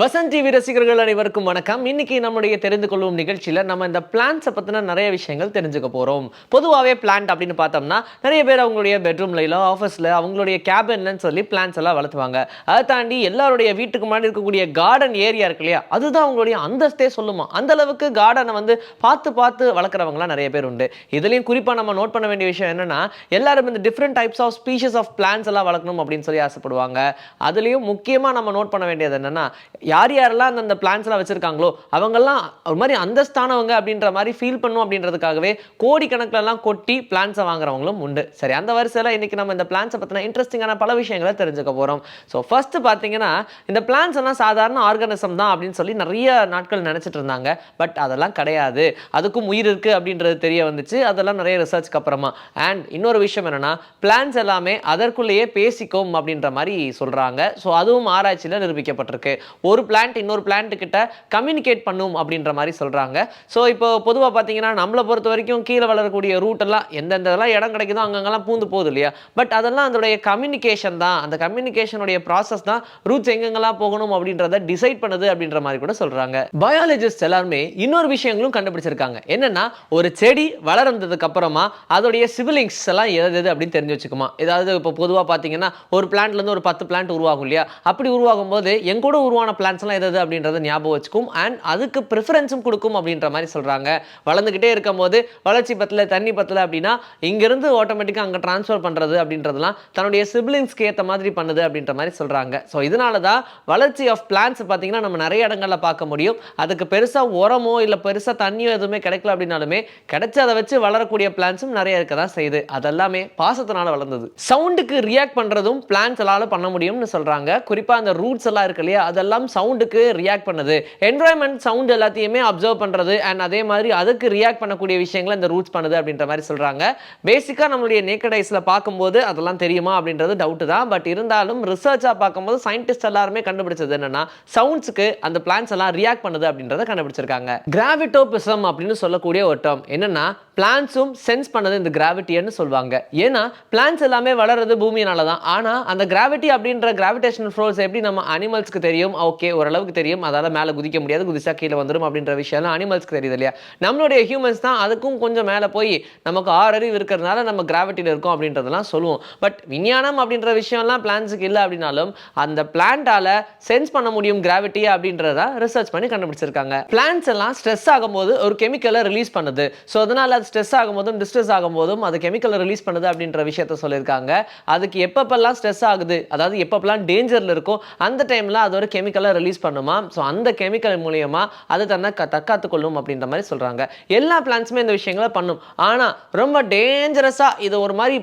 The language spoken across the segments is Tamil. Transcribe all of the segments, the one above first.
வசந்த் டிவி ரசிகர்கள் அனைவருக்கும் வணக்கம். இன்னைக்கு நம்முடைய தெரிந்து கொள்ளும் நிகழ்ச்சியில் நம்ம இந்த பிளான்ஸை பற்றின நிறைய விஷயங்கள் தெரிஞ்சுக்க போகிறோம் பொதுவாகவே பிளான்ட் அப்படின்னு பார்த்தோம்னா நிறைய பேர் அவங்களுடைய பெட்ரூம்ல ஆஃபீஸில் அவங்களுடைய கேபின்லன்னு சொல்லி பிளான்ஸ் எல்லாம் வளர்த்துவாங்க. அதை தாண்டி எல்லாருடைய வீட்டுக்கு முன்னாடி இருக்கக்கூடிய கார்டன் ஏரியா இருக்கு இல்லையா அதுதான் அவங்களுடைய அந்தஸ்தே சொல்லுமா. அந்த அளவுக்கு கார்டனை வந்து பார்த்து பார்த்து வளர்க்குறவங்களாம் நிறைய பேர் உண்டு. இதுலேயும் குறிப்பாக நம்ம நோட் பண்ண வேண்டிய விஷயம் என்னன்னா எல்லாரும் இந்த different types of species of plants எல்லாம் வளர்க்கணும் அப்படின்னு சொல்லி ஆசைப்படுவாங்க. அதுலேயும் முக்கியமாக நம்ம நோட் பண்ண வேண்டியது என்னென்னா யார் யாரெல்லாம் அந்தந்த பிளான்ஸ்லாம் வச்சுருக்காங்களோ அவங்கெல்லாம் ஒரு மாதிரி அந்தஸ்தானவங்க அப்படின்ற மாதிரி ஃபீல் பண்ணும் அப்படின்றதுக்காகவே கோடிக்கணக்கில் எல்லாம் கொட்டி பிளான்ஸை வாங்குறவங்களும் உண்டு. சரி அந்த வரிசையில் இன்னைக்கு நம்ம இந்த பிளான்ஸை பற்றின இன்ட்ரெஸ்டிங்கான பல விஷயங்களை தெரிஞ்சுக்க போகிறோம் ஸோ ஃபஸ்ட்டு பார்த்தீங்கன்னா இந்த பிளான்ஸ் எல்லாம் சாதாரண ஆர்கானிசம் தான் அப்படின்னு சொல்லி நிறைய நாட்கள் நினச்சிட்டு இருந்தாங்க. பட் அதெல்லாம் கிடையாது. அதுக்கும் உயிர் இருக்கு அப்படின்றது தெரிய வந்துச்சு. அதெல்லாம் நிறைய ரிசர்ச்க்கு அப்புறமா. அண்ட் இன்னொரு விஷயம் என்னென்னா பிளான்ஸ் எல்லாமே அதற்குள்ளேயே பேசிக்கும் அப்படின்ற மாதிரி சொல்கிறாங்க ஸோ அதுவும் ஆராய்ச்சியில் நிரூபிக்கப்பட்டிருக்கு. ஒரு பிளான்ட் இன்னொரு பிளான்ட் கிட்ட கம்யூனிகேட் பண்ணும் அப்படின்ற மாதிரி சொல்றாங்க. ஸோ இப்போ பொதுவாக பார்த்தீங்கன்னா நம்மளை பொறுத்த வரைக்கும் கீழே வளரக்கூடிய ரூட் எல்லாம் எந்தெந்த இடம் கிடைக்குதோ அங்கங்கெல்லாம் பூந்து போகுது இல்லையா? பட் அதெல்லாம் அதோடைய கம்யூனிகேஷன் தான். அந்த கம்யூனிகேஷனுடைய ப்ராசஸ் தான் ரூட்ஸ் எங்கெங்கெல்லாம் போகணும் அப்படின்றத டிசைட் பண்ணுது அப்படின்ற மாதிரி கூட சொல்றாங்க. பயாலஜிஸ்ட் எல்லாருமே இன்னொரு விஷயங்களும் கண்டுபிடிச்சிருக்காங்க. என்னன்னா ஒரு செடி வளர்ந்ததுக்கு அப்புறமா அதோடைய சிபிலிங்ஸ் எல்லாம் எது எது அப்படின்னு தெரிஞ்சு வச்சுக்குமா? ஏதாவது இப்போ பொதுவாக பார்த்தீங்கன்னா ஒரு பிளான்ட்லேருந்து ஒரு பத்து பிளான்ட் உருவாகும் இல்லையா? அப்படி உருவாகும் போது எங்கூட உருவான பிளான் பிளான்ஸ்லாம் எது அப்படின்றத ஞாபகம் வச்சுக்கும். அண்ட் அதுக்கு ப்ரிஃபரன்ஸும் கொடுக்கும் அப்படின்ற மாதிரி சொல்கிறாங்க வளர்ந்துக்கிட்டே இருக்கும் போது வளர்ச்சி பத்தில் தண்ணி பத்தில் அப்படின்னா இங்கிருந்து ஆட்டோமேட்டிக்காக அங்கே ட்ரான்ஸ்ஃபர் பண்ணுறது அப்படின்றதுலாம் தன்னுடைய சிப்ளிங்ஸ்க்கு ஏற்ற மாதிரி பண்ணுது அப்படின்ற மாதிரி சொல்கிறாங்க ஸோ இதனால தான் வளர்ச்சி ஆஃப் பிளான்ஸ் பார்த்தீங்கன்னா நம்ம நிறைய இடங்களில் பார்க்க முடியும். அதுக்கு பெருசாக உரமோ இல்லை பெருசாக தண்ணியோ எதுவுமே கிடைக்கல அப்படின்னாலுமே கிடைச்சி அதை வச்சு வளரக்கூடிய பிளான்ஸும் நிறைய இருக்க தான் செய்யுது. அதெல்லாமே பாசத்தினால வளர்ந்தது. சவுண்டுக்கு ரியாக்ட் பண்ணுறதும் பிளான்ஸ் எல்லாம் பண்ண முடியும்னு சொல்கிறாங்க குறிப்பாக அந்த ரூட்ஸ் எல்லாம் இருக்கு இல்லையா அதெல்லாம் சவுண்டுக்கு ரியாக்ட் பண்ணுது. என்வரான்மெண்ட் சவுண்ட் எல்லாத்தையுமே அப்சர்வ் பண்ணுறது அண்ட் அதே மாதிரி அதுக்கு ரியாக்ட் பண்ணக்கூடிய விஷயங்களை இந்த ரூட்ஸ் பண்ணுது அப்படின்ற மாதிரி சொல்கிறாங்க பேசிக்காக நம்மளுடைய நேக்கட் ஐஸில் பார்க்கும்போது அதெல்லாம் தெரியுமா அப்படின்றது டவுட்டு தான். பட் இருந்தாலும் ரிசர்ச்சாக பார்க்கும்போது சயின்டிஸ்ட் எல்லாருமே கண்டுபிடிச்சது என்னென்னா சவுண்ட்ஸுக்கு அந்த பிளான்ஸ் எல்லாம் ரியாக்ட் பண்ணுது அப்படின்றத கண்டுபிடிச்சிருக்காங்க. கிராவிட்டோபிசம் அப்படின்னு சொல்லக்கூடிய ஒரு டேர்ம் என்னென்னா பிளான்ஸும் சென்ஸ் பண்ணது இந்த கிராவிட்டின்னு சொல்லுவாங்க. ஏன்னா பிளான்ஸ் எல்லாமே வளர்றது பூமியினால தான் ஆனால் அந்த கிராவிட்டி அப்படின்ற கிராவிடேஷனல் ஃபோர்ஸ் எப்படி நம்ம அனிமல்ஸ்க்கு தெரியும்? ஓகே ஓரளவுக்கு தெரியும். அதால் மேலே குதிக்க முடியாது. குதிச்சா கீழே வந்துடும் அப்படின்ற விஷயம்லாம் அனிமல்ஸ்க்கு தெரியுது இல்லையா? நம்மளுடைய ஹியூமன்ஸ் தான் அதுக்கும் கொஞ்சம் மேலே போய் நமக்கு ஆறறிவு இருக்கிறதுனால நம்ம கிராவிட்டியில் இருக்கோம் அப்படின்றதெல்லாம் சொல்லுவோம். பட் விஞ்ஞானம் அப்படின்ற விஷயம்லாம் பிளான்ஸுக்கு இல்லை அப்படின்னாலும் அந்த பிளான்ட்டால சென்ஸ் பண்ண முடியும் கிராவிட்டி அப்படின்றத ரிசர்ச் பண்ணி கண்டுபிடிச்சிருக்காங்க. பிளான்ஸ் எல்லாம் ஸ்ட்ரெஸ் ஆகும்போது ஒரு கெமிக்கலை ரிலீஸ் பண்ணுது. ஸோ அதனால் அது ஸ்ட்ரெஸ் ஆகும்போதும் டிஸ்ட்ரெஸ் ஆகும்போதும் அது கெமிக்கலை ரிலீஸ் பண்ணுது அப்படின்ற விஷயத்த சொல்லியிருக்காங்க. அதுக்கு எப்பப்பெல்லாம் ஸ்ட்ரெஸ் ஆகுது அதாவது எப்பப்பெல்லாம் டேஞ்சரில் இருக்கோ அந்த டைமில் அது ஒரு கெமிக்கலை ரிலீஸ் பண்ணுமா? ஸோ அந்த கெமிக்கல் மூலயமா அது தன்னை க தற்காத்து கொள்ளும் அப்படின்ற மாதிரி சொல்கிறாங்க எல்லா பிளான்ஸுமே இந்த விஷயங்களை பண்ணும். ஆனால் ரொம்ப டேஞ்சரஸாக இது ஒரு மாதிரி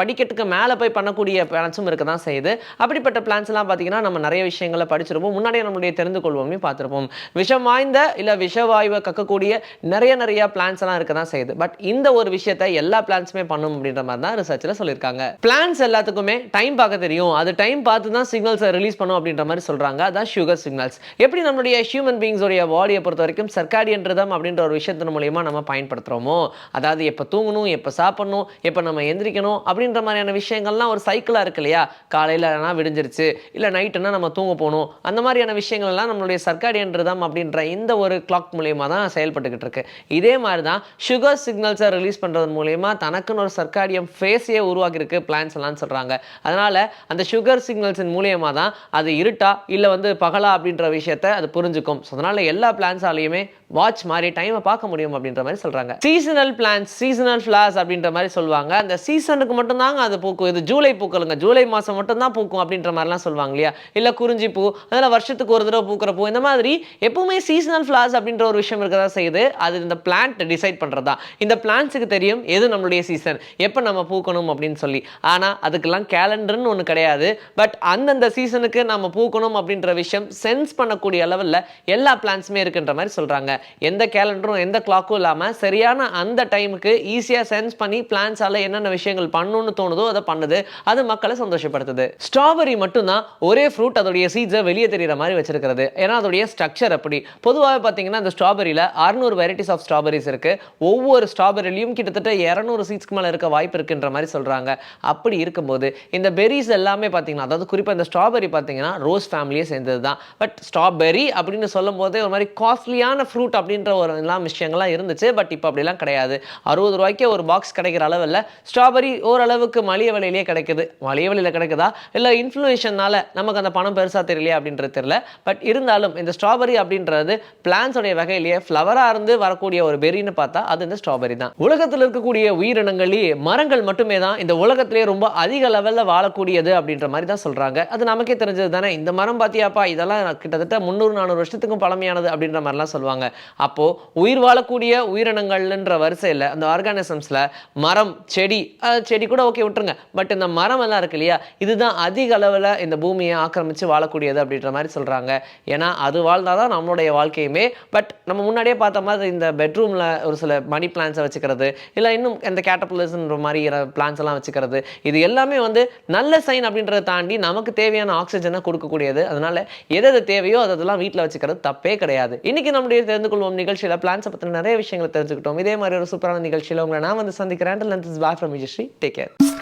படிக்கட்டுக்கு மேலே போய் பண்ணக்கூடிய பிளான்ஸும் இருக்க தான் செய்யுது. அப்படிப்பட்ட பிளான்ஸ்லாம் பார்த்தீங்கன்னா நம்ம நிறைய விஷயங்களை படிச்சிருப்போம். முன்னாடியே நம்மளுடைய தெரிந்து கொள்வோமே பார்த்துருப்போம். விஷம் வாய்ந்த இல்லை விஷவாயுவை கக்கக்கூடிய நிறைய நிறைய பிளான்ஸ் எல்லாம் இருக்க தான் செய்யுது. பட் இந்த ஒரு விஷயத்தை எல்லா பிளான்ஸுமே பண்ணும் அப்படின்ற மாதிரி தான் ரிசர்ச்சில் சொல்லியிருக்காங்க. பிளான்ஸ் எல்லாத்துக்குமே டைம் பார்க்க தெரியும். அது டைம் பார்த்து தான் சிக்னல்ஸை ரிலீஸ் பண்ணும் அப்படின்ற மாதிரி சொல்கிறாங்க அதான் சுகர் சிக்னல்ஸ் எப்படி நம்மளுடைய ஹியூமன் பீங்ஸோடைய பாடியை பொறுத்த வரைக்கும் சர்க்காடியன் ரிதம் அப்படின்ற ஒரு விஷயத்தின் மூலயமா நம்ம பயன்படுத்துகிறோமோ அதாவது எப்போ தூங்கணும் எப்போ சாப்பிடணும் எப்போ நம்ம எந்திரிக்கணும் அப்படின்ற மாதிரியான விஷயங்கள்லாம் ஒரு சைக்கிளாக இருக்கு இல்லையா? காலையில் விடிஞ்சிருச்சு இல்லை நைட்டுனா நம்ம தூங்க போகணும். அந்த மாதிரியான விஷயங்கள்லாம் நம்மளுடைய சர்க்காடியன் ரிதம் அப்படின்ற இந்த ஒரு கிளாக் மூலியமா தான் செயல்பட்டுக்கிட்டு இருக்கு. இதே மாதிரி தான் சுகர் சிக்னல்ஸை ரிலீஸ் பண்ணுறது மூலியமா தனக்குன்னு ஒரு சர்க்காடியம் ஃபேஸையே உருவாக்கியிருக்கு பிளான்ஸ் எல்லாம் சொல்கிறாங்க அதனால அந்த சுகர் சிக்னல்ஸின் மூலியமா தான் அது இருட்டா இல்லை வந்து பகலா அப்படின்ற விஷயத்த அது புரிஞ்சுக்கும். ஸோ அதனால எல்லா பிளான்ஸாலையுமே வாட்ச் மாதிரி டைமை பார்க்க முடியும் அப்படின்ற மாதிரி சொல்கிறாங்க சீசனல் பிளான்ஸ் சீசனல் ஃப்ளார்ஸ் அப்படின்ற மாதிரி சொல்லுவாங்க. அந்த சீசனுக்கு மட்டும்தாங்க அது பூக்கும். இது ஜூலை பூக்கலுங்க ஜூலை மாதம் மட்டும்தான் பூக்கும் அப்படின்ற மாதிரிலாம் சொல்லுவாங்க இல்லையா? இல்லை குறிஞ்சி பூ அதனால் வருஷத்துக்கு ஒரு தடவை பூக்கிற பூ இந்த மாதிரி எப்பவுமே சீசனல் ஃப்ளார்ஸ் அப்படின்ற ஒரு விஷயம் இருக்கதா செய்யுது. அது இந்த பிளான்ட் டிசைட் பண்ணுறதா இந்த பிளான்ட்ஸுக்கு தெரியும் எது நம்மளுடைய சீசன் எப்போ நம்ம பூக்கணும் அப்படின்னு சொல்லி. ஆனால் அதுக்கெல்லாம் கேலண்டர்னு ஒன்று கிடையாது. பட் அந்தந்த சீசனுக்கு நம்ம பூக்கணும் அப்படின்ற விஷயம் சென்ஸ் பண்ணக்கூடிய அளவில் எல்லா பிளான்ஸுமே இருக்குன்ற மாதிரி சொல்கிறாங்க எந்த கேலண்டரும் எந்த கிளாக்கும் இல்லாமல் சரியான அந்த டைமுக்கு ஈஸியாக சென்ஸ் பண்ணி பிளான்ஸால் என்னென்ன விஷயங்கள் பண்ணணும்னு தோணுதோ அதை பண்ணுது. அது மக்களை சந்தோஷப்படுத்துது. ஸ்ட்ராபெரி மட்டும்தான் ஒரே ஃப்ரூட் அதோடைய சீட்ஸை வெளியே தெரியுற மாதிரி வச்சிருக்கிறது. ஏன்னா அதோடைய ஸ்ட்ரக்சர் அப்படி. பொதுவாக பார்த்தீங்கன்னா இந்த ஸ்ட்ராபெரியில் அறுநூறு வெரைட்டிஸ் ஆஃப் ஸ்ட்ராபெரிஸ் இருக்கு. ஒவ்வொரு ஸ்ட்ராபெரிலையும் கிட்டத்தட்ட இரநூறு சீட்ஸ்க்கு மேலே இருக்க வாய்ப்பு இருக்குன்ற மாதிரி சொல்கிறாங்க அப்படி இருக்கும்போது இந்த பெரிஸ் எல்லாமே பார்த்தீங்கன்னா அதாவது குறிப்பாக இந்த ஸ்ட்ராபெரி பார்த்தீங்கன்னா ரோஸ் ஃபேமிலியே சேர்ந்தது தான் பட் ஸ்ட்ராபெரி அப்படின்னு சொல்லும் போதே ஒரு மாதிரி காஸ்ட்லியான ஃப்ரூட் அப்படின்ற ஒரு எல்லாம் விஷயங்கள்லாம் இருந்துச்சு. பட் இப்போ அப்படிலாம் கிடையாது. அறுபது ரூபாய்க்கே ஒரு பாக்ஸ் கிடைக்கிற அளவில் ஸ்ட்ராபெரி ஓரளவுக்கு மலிய விலையிலேயே கிடைக்குது. மலிய விலையில் கிடைக்குதா? இல்லை இன்ஃப்ளூயேஷனால நமக்கு அந்த பணம் பெருசாக தெரியலையா அப்படின்றது தெரியல. பட் இருந்தாலும் இந்த ஸ்ட்ராபெரி அப்படின்றது பிளான்ஸோடைய வகையிலேயே ஃப்ளவராக இருந்து வரக்கூடிய ஒரு பெரின்னு பார்த்தா அது இந்த ஸ்ட்ராபெரி தான். உலகத்தில் இருக்கக்கூடிய உயிரினங்களே மரங்கள் மட்டுமே தான் இந்த உலகத்திலேயே ரொம்ப அதிக லெவலில் வாழக்கூடியது அப்படின்ற மாதிரி தான் சொல்கிறாங்க அது நமக்கே தெரிஞ்சது தானே இந்த மரம் பார்த்தியாப்பா இதெல்லாம் கிட்டத்தட்ட முந்நூறு நானூறு வருஷத்துக்கும் பழமையானது அப்படின்ற மாதிரிலாம் சொல்லுவாங்க. அப்போது உயிர் வாழக்கூடிய உயிரினங்கள்ன்ற வரிசையில் அந்த ஆர்கானிசம்ஸில் மரம் செடி செடி கூட ஓகே விட்டுருங்க. பட் இந்த மரம் எல்லாம் இருக்கு இல்லையா இதுதான் அதிக அளவில் இந்த பூமியை ஆக்கிரமித்து வாழக்கூடியது அப்படின்ற மாதிரி சொல்கிறாங்க ஏன்னா அது வாழ்ந்தால் தான் நம்மளுடைய வாழ்க்கையுமே பட் நம்ம முன்னாடியே பார்த்த மாதிரி இந்த பெட்ரூமில் ஒரு சில மணி பிளான்ஸை வச்சுக்கிறது இல்லை இன்னும் இந்த கேட்டபிளஸ்ன்ற மாதிரி பிளான்ஸ் எல்லாம் வச்சுக்கிறது இது எல்லாமே வந்து நல்ல சைன் அப்படின்றத தாண்டி நமக்கு தேவையான ஆக்சிஜனை கொடுக்கக்கூடியது. அதனால எது எது தேவையோ அதெல்லாம் வீட்டில் வச்சுக்கிறது தப்பே கிடையாது. இன்றைக்கி நம்முடைய தெரிந்து கொள்வோம் நிகழ்ச்சியில். பிளான்ஸை பற்றின நிறைய விஷயங்களை தெரிஞ்சுக்கிட்டோம். இதே மாதிரி ஒரு சூப்பரான நிகழ்ச்சியில் உங்களை நான் வந்து சந்திக்கிறேன். Bye from Vijayashree take care